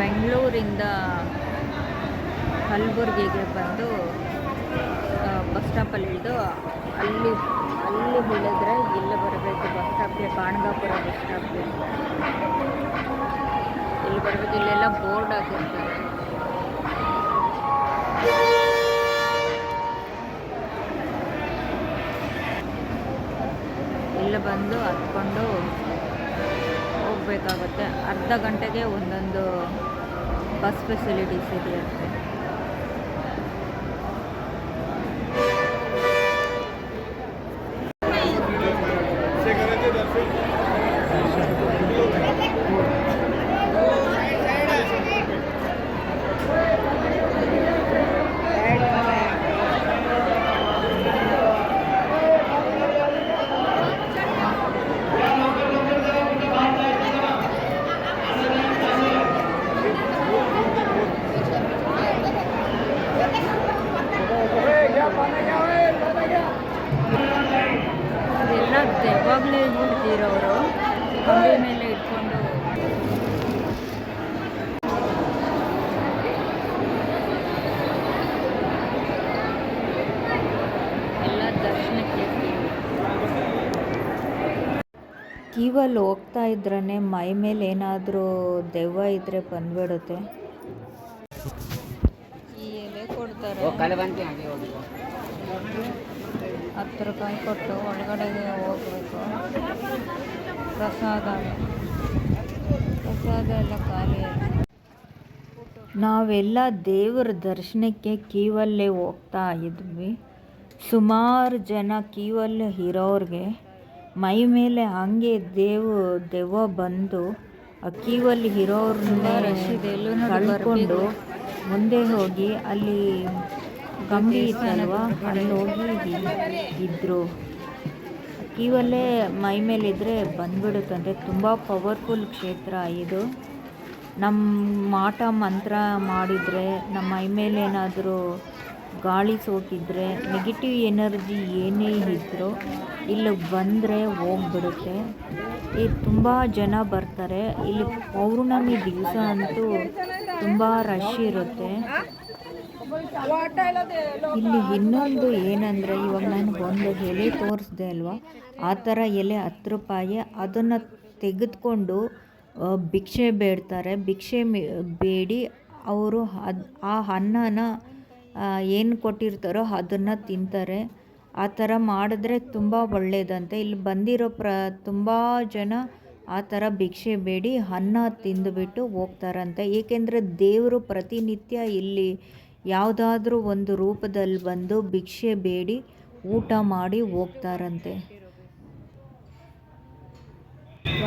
ಬೆಂಗಳೂರಿಂದ ಕಲಬುರ್ಗಿಗೆ ಬಂದು ಬಸ್ ಸ್ಟಾಪಲ್ಲಿ ಇಳಿದು ಅಲ್ಲಿ ಅಲ್ಲಿ ಇಳಿದ್ರೆ ಇಲ್ಲಿ ಬರಬೇಕು. ಬಸ್ ಸ್ಟಾಪ್ಗೆ ಬಾಣಗಾಪುರ ಬಸ್ ಸ್ಟಾಪ್ಗೆ ಇಲ್ಲಿ ಬರಬೇಕು. ಇಲ್ಲೆಲ್ಲ ಬೋರ್ಡ್ ಹಾಕಿರ್ತಾರೆ. ಇಲ್ಲಿ ಬಂದು ಹತ್ಕೊಂಡು ಹೋಗಬೇಕಾಗುತ್ತೆ. ಅರ್ಧ ಗಂಟೆಗೆ ಒಂದೊಂದು ಬಸ್ ಫೆಸಿಲಿಟೀಸ್ ಇದೆಯಂತೆ ಕ್ಯೂವಲ್ಲಿ ಹೋಗ್ತಾ ಇದ್ರೇ ಮೈ ಮೇಲೆ ಏನಾದರೂ ದೆವ್ವ ಇದ್ರೆ ಬಂದ್ಬಿಡುತ್ತೆ. ಈ ಎಲೆ ಕೊಡ್ತಾರೆ. ಹತ್ತು ರೂಪಾಯಿ ಕೊಟ್ಟು ಒಳಗಡೆಗೆ ಹೋಗ್ಬೇಕು. ಪ್ರಸಾದ. ಪ್ರಸಾದ ಎಲ್ಲ ಖಾಲಿ ನಾವೆಲ್ಲ ದೇವರ ದರ್ಶನಕ್ಕೆ ಕೀವಲ್ಲೇ ಹೋಗ್ತಾ ಇದ್ವಿ. ಸುಮಾರು ಜನ ಕೀವಲ್ಲೇ ಇರೋರಿಗೆ ಮೈ ಮೇಲೆ ಹಂಗೆ ದೇವು ದೆವ್ವ ಬಂದು ಅಕ್ಕಿವಲ್ಲಿ ಕ್ಯೂವಲ್ಲಿ ಇರೋರನ್ನ ಕಳ್ಕೊಂಡು ಮುಂದೆ ಹೋಗಿ ಅಲ್ಲಿ ಕಂಬಿ ಇತ್ತಲ್ವಾ ಅಲ್ಲಿ ಹೋಗಿ ಇದ್ದರು ಅಕ್ಕಿವಲ್ಲೇ ಮೈ ಮೇಲಿದ್ದರೆ ಬಂದ್ಬಿಡುತ್ತಂತೆ ತುಂಬ ಪವರ್ಫುಲ್ ಕ್ಷೇತ್ರ ಇದು. ನಮ್ಮ ಮಾಟ ಮಂತ್ರ ಮಾಡಿದರೆ ನಮ್ಮ ಮೈ ಮೇಲೆ ಏನಾದರೂ ಗಾಳಿ ಸೋಕಿದ್ರೆ ನೆಗೆಟಿವ್ ಎನರ್ಜಿ ಏನೇ ಇದ್ದರೂ ಇಲ್ಲಿ ಬಂದರೆ ಹೋಗ್ಬಿಡುತ್ತೆ. ಇಲ್ಲಿ ತುಂಬ ಜನ ಬರ್ತಾರೆ. ಇಲ್ಲಿ ಪೌರ್ಣಮಿ ದಿವಸ ಅಂತೂ ತುಂಬ ರಶ್ ಇರುತ್ತೆ. ಇಲ್ಲಿ ಇನ್ನೊಂದು ಏನಂದರೆ ಇವಾಗ ನಾನು ಒಂದು ಎಲೆ ತೋರಿಸ್ದೆ ಅಲ್ವಾ? ಆ ಥರ ಎಲೆ ಹತ್ತು ರೂಪಾಯಿ. ಅದನ್ನು ತೆಗೆದುಕೊಂಡು ಭಿಕ್ಷೆ ಬೇಡ್ತಾರೆ. ಭಿಕ್ಷೆ ಬೇಡಿ. ಅವರು ಅದು ಆ ಅನ್ನನ ಏನು ಕೊಟ್ಟಿರ್ತಾರೋ ಅದನ್ನು ತಿಂತಾರೆ. ಆ ಥರ ಮಾಡಿದ್ರೆ ತುಂಬ ಒಳ್ಳೆಯದಂತೆ ಇಲ್ಲಿ ಬಂದಿರೋ ಪ್ರ, ತುಂಬ ಜನ ಆ ಥರ ಭಿಕ್ಷೆ ಬೇಡಿ, ಅನ್ನ ತಿಂದುಬಿಟ್ಟು ಹೋಗ್ತಾರಂತೆ. ಏಕೆಂದರೆ ದೇವರು ಪ್ರತಿನಿತ್ಯ ಇಲ್ಲಿ ಯಾವುದಾದ್ರೂ ಒಂದು ರೂಪದಲ್ಲಿ ಬಂದು ಭಿಕ್ಷೆ ಬೇಡಿ, ಊಟ ಮಾಡಿ ಹೋಗ್ತಾರಂತೆ.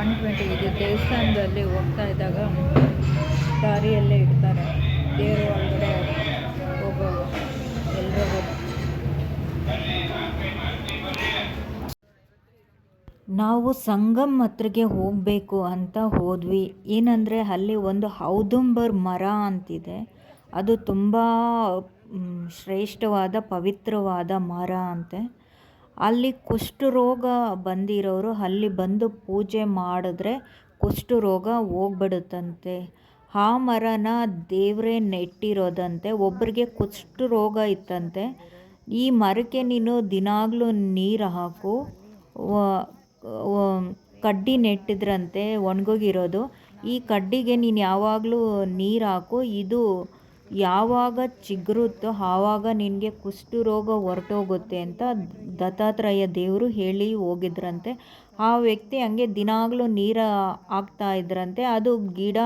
ಒನ್ ಟ್ವೆಂಟಿ ಇದು ದೇವಸ್ಥಾನದಲ್ಲಿ ಹೋಗ್ತಾ ಇದ್ದಾಗ ದಾರಿಯಲ್ಲೇ ಇಡ್ತಾರೆ. ದೇವರು ಒಳಗಡೆ ಹೋಗೋ ಎಲ್ರಿಗೂ ನಾವು ಸಂಗಮ್ ಹತ್ರಗೆ ಹೋಗಬೇಕು ಅಂತ ಹೋದ್ವಿ. ಏನಂದರೆ ಅಲ್ಲಿ ಒಂದು ಹೌದುಂಬರ್ ಮರ ಅಂತಿದೆ. ಅದು ತುಂಬ ಶ್ರೇಷ್ಠವಾದ, ಪವಿತ್ರವಾದ ಮರ ಅಂತೆ. ಅಲ್ಲಿ ಕುಷ್ಠರೋಗ ಬಂದಿರೋರು ಅಲ್ಲಿ ಬಂದು ಪೂಜೆ ಮಾಡಿದ್ರೆ ಕುಷ್ಠರೋಗ ಹೋಗ್ಬಿಡುತ್ತಂತೆ. ಆ ಮರನ ದೇವರೇ ನೆಟ್ಟಿರೋದಂತೆ. ಒಬ್ಬರಿಗೆ ಕುಷ್ಠರೋಗ ಇತ್ತಂತೆ. ಈ ಮರಕ್ಕೆ ನೀನು ದಿನಾಗಲೂ ನೀರು ಹಾಕು. ಕಡ್ಡಿ ನೆಟ್ಟಿದ್ರಂತೆ, ಒಣಗೋಗಿರೋದು. ಈ ಕಡ್ಡಿಗೆ ನೀನು ಯಾವಾಗಲೂ ನೀರು ಹಾಕು. ಇದು ಯಾವಾಗ ಚಿಗುರುತ್ತೋ ಆವಾಗ ನಿನಗೆ ಕುಷ್ಠರೋಗ ಹೊರಟೋಗುತ್ತೆ ಅಂತ ದತ್ತಾತ್ರೇಯ ದೇವರು ಹೇಳಿ ಹೋಗಿದ್ರಂತೆ. ಆ ವ್ಯಕ್ತಿ ಹಂಗೆ ದಿನಾಗಲೂ ನೀರು ಹಾಕ್ತಾ ಇದ್ರಂತೆ. ಅದು ಗಿಡ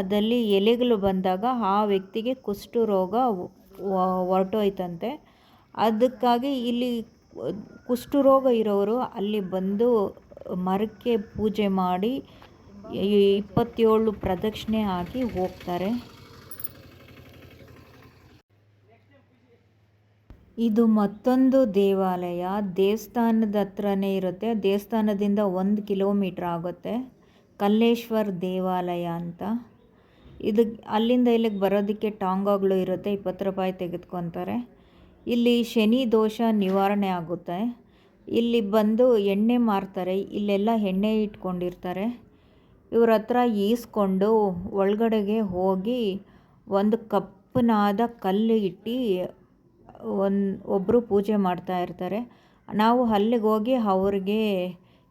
ಅದಲ್ಲಿ ಎಲೆಗಳು ಬಂದಾಗ ಆ ವ್ಯಕ್ತಿಗೆ ಕುಷ್ಠರೋಗ ಹೊರಟೋಯ್ತಂತೆ. ಅದಕ್ಕಾಗಿ ಇಲ್ಲಿ ಕುಷ್ಠರೋಗ ಇರೋರು ಅಲ್ಲಿ ಬಂದು ಮರಕ್ಕೆ ಪೂಜೆ ಮಾಡಿ ಇಪ್ಪತ್ತೇಳು ಪ್ರದಕ್ಷಿಣೆ ಹಾಕಿ ಹೋಗ್ತಾರೆ. ಇದು ಮತ್ತೊಂದು ದೇವಾಲಯ. ದೇವಸ್ಥಾನದ ಹತ್ರನೇ ಇರುತ್ತೆ. ದೇವಸ್ಥಾನದಿಂದ ಒಂದು ಕಿಲೋಮೀಟ್ರ್ ಆಗುತ್ತೆ. ಕಲ್ಲೇಶ್ವರ್ ದೇವಾಲಯ ಅಂತ. ಇದು ಅಲ್ಲಿಂದ ಇಲ್ಲಿಗೆ ಬರೋದಕ್ಕೆ ಟಾಂಗಾಗಳು ಇರುತ್ತೆ. ಇಪ್ಪತ್ತು ರೂಪಾಯಿ ತೆಗೆದುಕೊತಾರೆ. ಇಲ್ಲಿ ಶನಿ ದೋಷ ನಿವಾರಣೆ ಆಗುತ್ತೆ. ಇಲ್ಲಿ ಬಂದು ಎಣ್ಣೆ ಮಾರ್ತಾರೆ, ಇಲ್ಲೆಲ್ಲ ಎಣ್ಣೆ ಇಟ್ಕೊಂಡಿರ್ತಾರೆ. ಇವ್ರ ಹತ್ರ ಈಸ್ಕೊಂಡು ಒಳಗಡೆಗೆ ಹೋಗಿ ಒಂದು ಕಪ್ಪನಾದ ಕಲ್ಲು ಇಟ್ಟು ಒಂದು ಒಬ್ಬರು ಪೂಜೆ ಮಾಡ್ತಾ ಇರ್ತಾರೆ. ನಾವು ಅಲ್ಲಿಗೆ ಹೋಗಿ ಅವ್ರಿಗೆ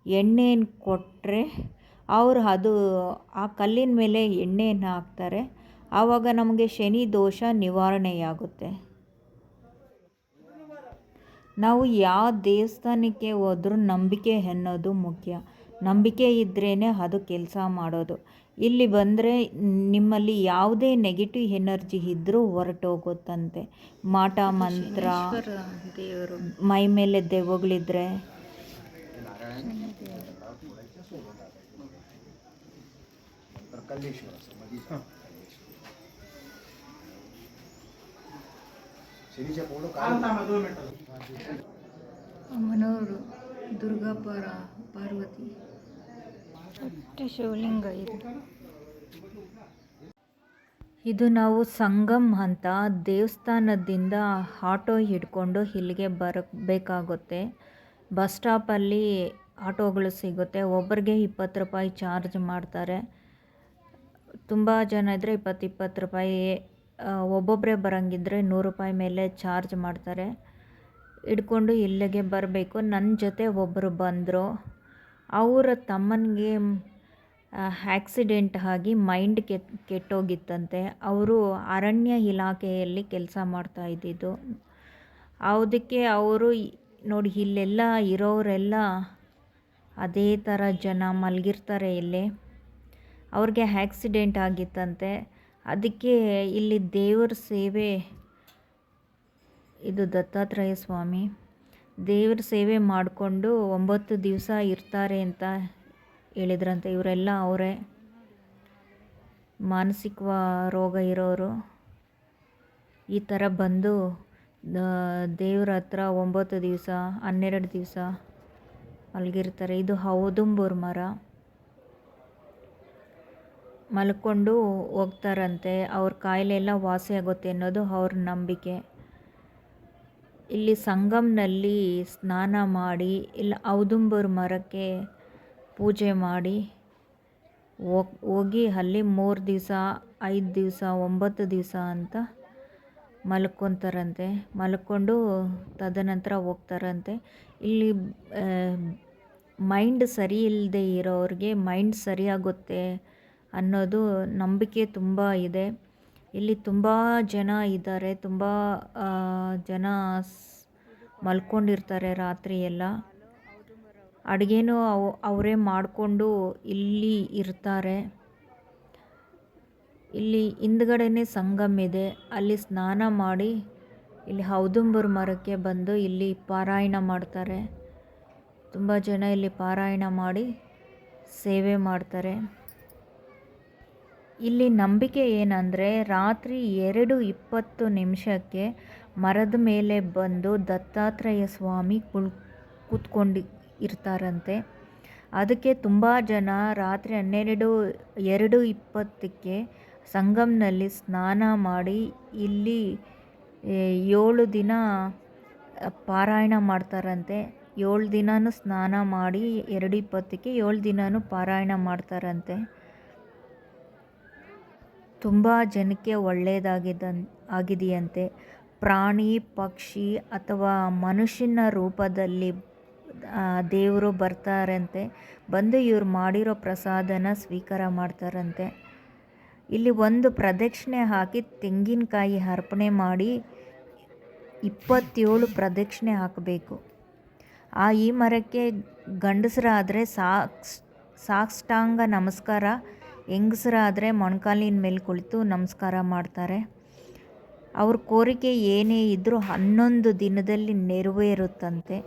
ಎಣ್ಣೆನ ಕೊಟ್ಟರೆ ಅವರು ಅದು, ಆ ಕಲ್ಲಿನ ಮೇಲೆ ಎಣ್ಣೆಯನ್ನು ಹಾಕ್ತಾರೆ. ಆವಾಗ ನಮಗೆ ಶನಿ ದೋಷ ನಿವಾರಣೆಯಾಗುತ್ತೆ. ನಾವು ಯಾವ ದೇವಸ್ಥಾನಕ್ಕೆ ಹೋದರೂ ನಂಬಿಕೆ ಅನ್ನೋದು ಮುಖ್ಯ. ನಂಬಿಕೆ ಇದ್ರೇ ಅದು ಕೆಲಸ ಮಾಡೋದು. ಇಲ್ಲಿ ಬಂದರೆ ನಿಮ್ಮಲ್ಲಿ ಯಾವುದೇ ನೆಗೆಟಿವ್ ಎನರ್ಜಿ ಇದ್ದರೂ ಹೊರಟೋಗುತ್ತಂತೆ. ಮಾಟ, ಮಂತ್ರ, ಮೈ ಮೇಲೆ ದೆವ್ವಗಳಿದ್ರೆ. ಅಮ್ಮನವರು ದುರ್ಗಾ ಪರ ಪಾರ್ವತಿ. ಶಿವಲಿಂಗ ಇದು. ಇದು ನಾವು ಸಂಗಮ್ ಅಂತ ದೇವಸ್ಥಾನದಿಂದ ಆಟೋ ಹಿಡ್ಕೊಂಡು ಇಲ್ಲಿಗೆ ಬರಬೇಕಾಗುತ್ತೆ. ಬಸ್ ಸ್ಟಾಪಲ್ಲಿ ಆಟೋಗಳು ಸಿಗುತ್ತೆ. ಒಬ್ಬರಿಗೆ ಇಪ್ಪತ್ತು ರೂಪಾಯಿ ಚಾರ್ಜ್ ಮಾಡ್ತಾರೆ. ತುಂಬ ಜನ ಇದ್ದರೆ ಇಪ್ಪತ್ತು ಇಪ್ಪತ್ತು ರೂಪಾಯಿ ಒಬ್ಬೊಬ್ಬರೇ ಬರೋಂಗಿದ್ರೆ ನೂರು ರೂಪಾಯಿ ಮೇಲೆ ಚಾರ್ಜ್ ಮಾಡ್ತಾರೆ. ಹಿಡ್ಕೊಂಡು ಇಲ್ಲಿಗೆ ಬರಬೇಕು. ನನ್ನ ಜೊತೆ ಒಬ್ಬರು ಬಂದರು. ಅವರ ತಮ್ಮನಿಗೆ ಆಕ್ಸಿಡೆಂಟ್ ಆಗಿ ಮೈಂಡ್ ಕೆತ್ ಕೆಟ್ಟೋಗಿತ್ತಂತೆ. ಅವರು ಅರಣ್ಯ ಇಲಾಖೆಯಲ್ಲಿ ಕೆಲಸ ಮಾಡ್ತಾ ಇದ್ದಿದ್ದು. ಅದಕ್ಕೆ ಅವರು ನೋಡಿ ಇಲ್ಲೆಲ್ಲ ಇರೋರೆಲ್ಲ ಅದೇ ಥರ ಜನ ಮಲಗಿರ್ತಾರೆ ಇಲ್ಲಿ. ಅವ್ರಿಗೆ ಆ್ಯಕ್ಸಿಡೆಂಟ್ ಆಗಿತ್ತಂತೆ. ಅದಕ್ಕೆ ಇಲ್ಲಿ ದೇವರ ಸೇವೆ, ಇದು ದತ್ತಾತ್ರೇಯ ಸ್ವಾಮಿ, ದೇವರ ಸೇವೆ ಮಾಡಿಕೊಂಡು ಒಂಬತ್ತು ದಿವಸ ಇರ್ತಾರೆ ಅಂತ ಹೇಳಿದ್ರಂತೆ. ಇವರೆಲ್ಲ ಅವರೇ. ಮಾನಸಿಕ ರೋಗ ಇರೋರು. ಈ ಥರ ಬಂದು ದೇವ್ರ ಹತ್ರ ಒಂಬತ್ತು ದಿವಸ, ಹನ್ನೆರಡು ದಿವಸ ಅಲ್ಲಿಗಿರ್ತಾರೆ ಇದು ಹೌದುಂಬೂರು ಮರ ಮಲ್ಕೊಂಡು ಹೋಗ್ತಾರಂತೆ. ಅವ್ರ ಕಾಯಿಲೆ ಎಲ್ಲ ವಾಸಿ ಆಗುತ್ತೆ ಅನ್ನೋದು ಅವ್ರ ನಂಬಿಕೆ. ಇಲ್ಲಿ ಸಂಗಮ್ನಲ್ಲಿ ಸ್ನಾನ ಮಾಡಿ, ಇಲ್ಲ ಔದುಂಬರ್ ಮರಕ್ಕೆ ಪೂಜೆ ಮಾಡಿ, ಹೋಗಿ ಅಲ್ಲಿ ಮೂರು ದಿವಸ, ಐದು ದಿವಸ, ಒಂಬತ್ತು ದಿವಸ ಅಂತ ಮಲ್ಕೊತಾರಂತೆ. ಮಲ್ಕೊಂಡು ತದನಂತರ ಹೋಗ್ತಾರಂತೆ. ಇಲ್ಲಿ ಮೈಂಡ್ ಸರಿ ಇಲ್ಲದೆ ಇರೋರಿಗೆ ಮೈಂಡ್ ಸರಿಯಾಗುತ್ತೆ. ಅನ್ನೋದು ನಂಬಿಕೆ ತುಂಬ ಇದೆ. ಇಲ್ಲಿ ತುಂಬ ಜನ ಇದ್ದಾರೆ, ತುಂಬ ಜನ ಮಲ್ಕೊಂಡಿರ್ತಾರೆ ರಾತ್ರಿ ಎಲ್ಲ. ಅಡುಗೆನೂ ಅವು, ಅವರೇ ಮಾಡಿಕೊಂಡು ಇಲ್ಲಿ ಇರ್ತಾರೆ. ಇಲ್ಲಿ ಹಿಂದ್ಗಡೆನೇ ಸಂಗಮ್ ಇದೆ. ಅಲ್ಲಿ ಸ್ನಾನ ಮಾಡಿ ಇಲ್ಲಿ ಹೌದುಂಬರ್ ಮರಕ್ಕೆ ಬಂದು ಇಲ್ಲಿ ಪಾರಾಯಣ ಮಾಡ್ತಾರೆ. ತುಂಬ ಜನ ಇಲ್ಲಿ ಪಾರಾಯಣ ಮಾಡಿ ಸೇವೆ ಮಾಡ್ತಾರೆ. ಇಲ್ಲಿ ನಂಬಿಕೆ ಏನಂದರೆ ರಾತ್ರಿ ಎರಡು ಇಪ್ಪತ್ತು ನಿಮಿಷಕ್ಕೆ ಮರದ ಮೇಲೆ ಬಂದು ದತ್ತಾತ್ರೇಯ ಸ್ವಾಮಿ ಕುಳ್, ಕೂತ್ಕೊಂಡು ಇರ್ತಾರಂತೆ. ಅದಕ್ಕೆ ತುಂಬ ಜನ ರಾತ್ರಿ ಹನ್ನೆರಡು, ಎರಡು ಇಪ್ಪತ್ತಕ್ಕೆ ಸಂಗಮ್ನಲ್ಲಿ ಸ್ನಾನ ಮಾಡಿ ಇಲ್ಲಿ ಏಳು ದಿನ ಪಾರಾಯಣ ಮಾಡ್ತಾರಂತೆ. ಏಳು ದಿನವೂ ಸ್ನಾನ ಮಾಡಿ ಎರಡು ಇಪ್ಪತ್ತಕ್ಕೆ ಏಳು ದಿನವೂ ಪಾರಾಯಣ ಮಾಡ್ತಾರಂತೆ. ತುಂಬ ಜನಕ್ಕೆ ಒಳ್ಳೆಯದಾಗಿದ್ದ ಆಗಿದೆಯಂತೆ. ಪ್ರಾಣಿ, ಪಕ್ಷಿ ಅಥವಾ ಮನುಷ್ಯನ ರೂಪದಲ್ಲಿ ದೇವರು ಬರ್ತಾರಂತೆ. ಬಂದು ಇವ್ರು ಮಾಡಿರೋ ಪ್ರಸಾದನ ಸ್ವೀಕಾರ ಮಾಡ್ತಾರಂತೆ. ಇಲ್ಲಿ ಒಂದು ಪ್ರದಕ್ಷಿಣೆ ಹಾಕಿ ತೆಂಗಿನಕಾಯಿ ಅರ್ಪಣೆ ಮಾಡಿ ಇಪ್ಪತ್ತೇಳು ಪ್ರದಕ್ಷಿಣೆ ಹಾಕಬೇಕು. ಆ ಈ ಮರಕ್ಕೆ ಗಂಡಸರಾದರೆ ಸಾಕ್ಸ್ ಸಾಷ್ಟಾಂಗ ನಮಸ್ಕಾರ ಹೆಂಗಸರಾದರೆ ಮೊಣಕಾಲಿನ ಮೇಲೆ ಕುಳಿತು ನಮಸ್ಕಾರ ಮಾಡ್ತಾರೆ. ಅವ್ರ ಕೋರಿಕೆ ಏನೇ ಇದ್ದರೂ ಹನ್ನೊಂದು ದಿನದಲ್ಲಿ ನೆರವೇರುತ್ತಂತೆ.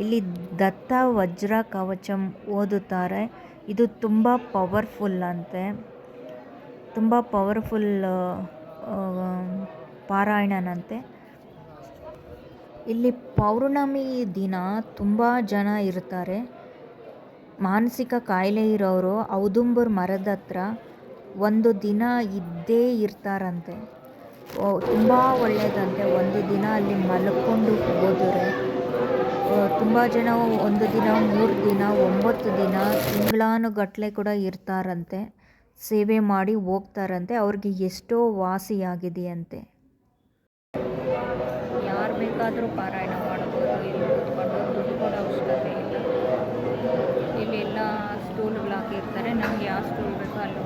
ಇಲ್ಲಿ ದತ್ತ ವಜ್ರ ಕವಚಂ ಓದುತ್ತಾರೆ. ಇದು ತುಂಬ ಪವರ್ಫುಲ್ ಅಂತೆ. ತುಂಬ ಪವರ್ಫುಲ್ ಪಾರಾಯಣನಂತೆ. ಇಲ್ಲಿ ಪೌರ್ಣಮಿ ದಿನ ತುಂಬ ಜನ ಇರ್ತಾರೆ. ಮಾನಸಿಕ ಕಾಯಿಲೆ ಇರೋರು ಔದುಂಬರ್ ಮರದ ಹತ್ರ ಒಂದು ದಿನ ಇದ್ದೇ ಇರ್ತಾರಂತೆ. ತುಂಬ ಒಳ್ಳೆಯದಂತೆ ಒಂದು ದಿನ ಅಲ್ಲಿ ಮಲ್ಕೊಂಡು ಹೋದರೆ ತುಂಬ ಜನ ಒಂದು ದಿನ, ಮೂರು ದಿನ, ಒಂಬತ್ತು ದಿನ ತಿಂಗಳಾನುಗಟ್ಟಲೆ ಕೂಡ ಇರ್ತಾರಂತೆ. ಸೇವೆ ಮಾಡಿ ಹೋಗ್ತಾರಂತೆ. ಅವ್ರಿಗೆ ಎಷ್ಟೋ ವಾಸಿಯಾಗಿದೆಯಂತೆ. ಯಾರು ಬೇಕಾದರೂ ಪಾರಾಯಣ ಮಾಡ್ಬೋದು ಸ್ಕೂಲ್ಗಳು ಹಾಕಿರ್ತಾರೆ ನಮ್ಗೆ ಯಾವ ಸ್ಕೂಲ್ ಬೇಕೋ ಅಲ್ಲಿ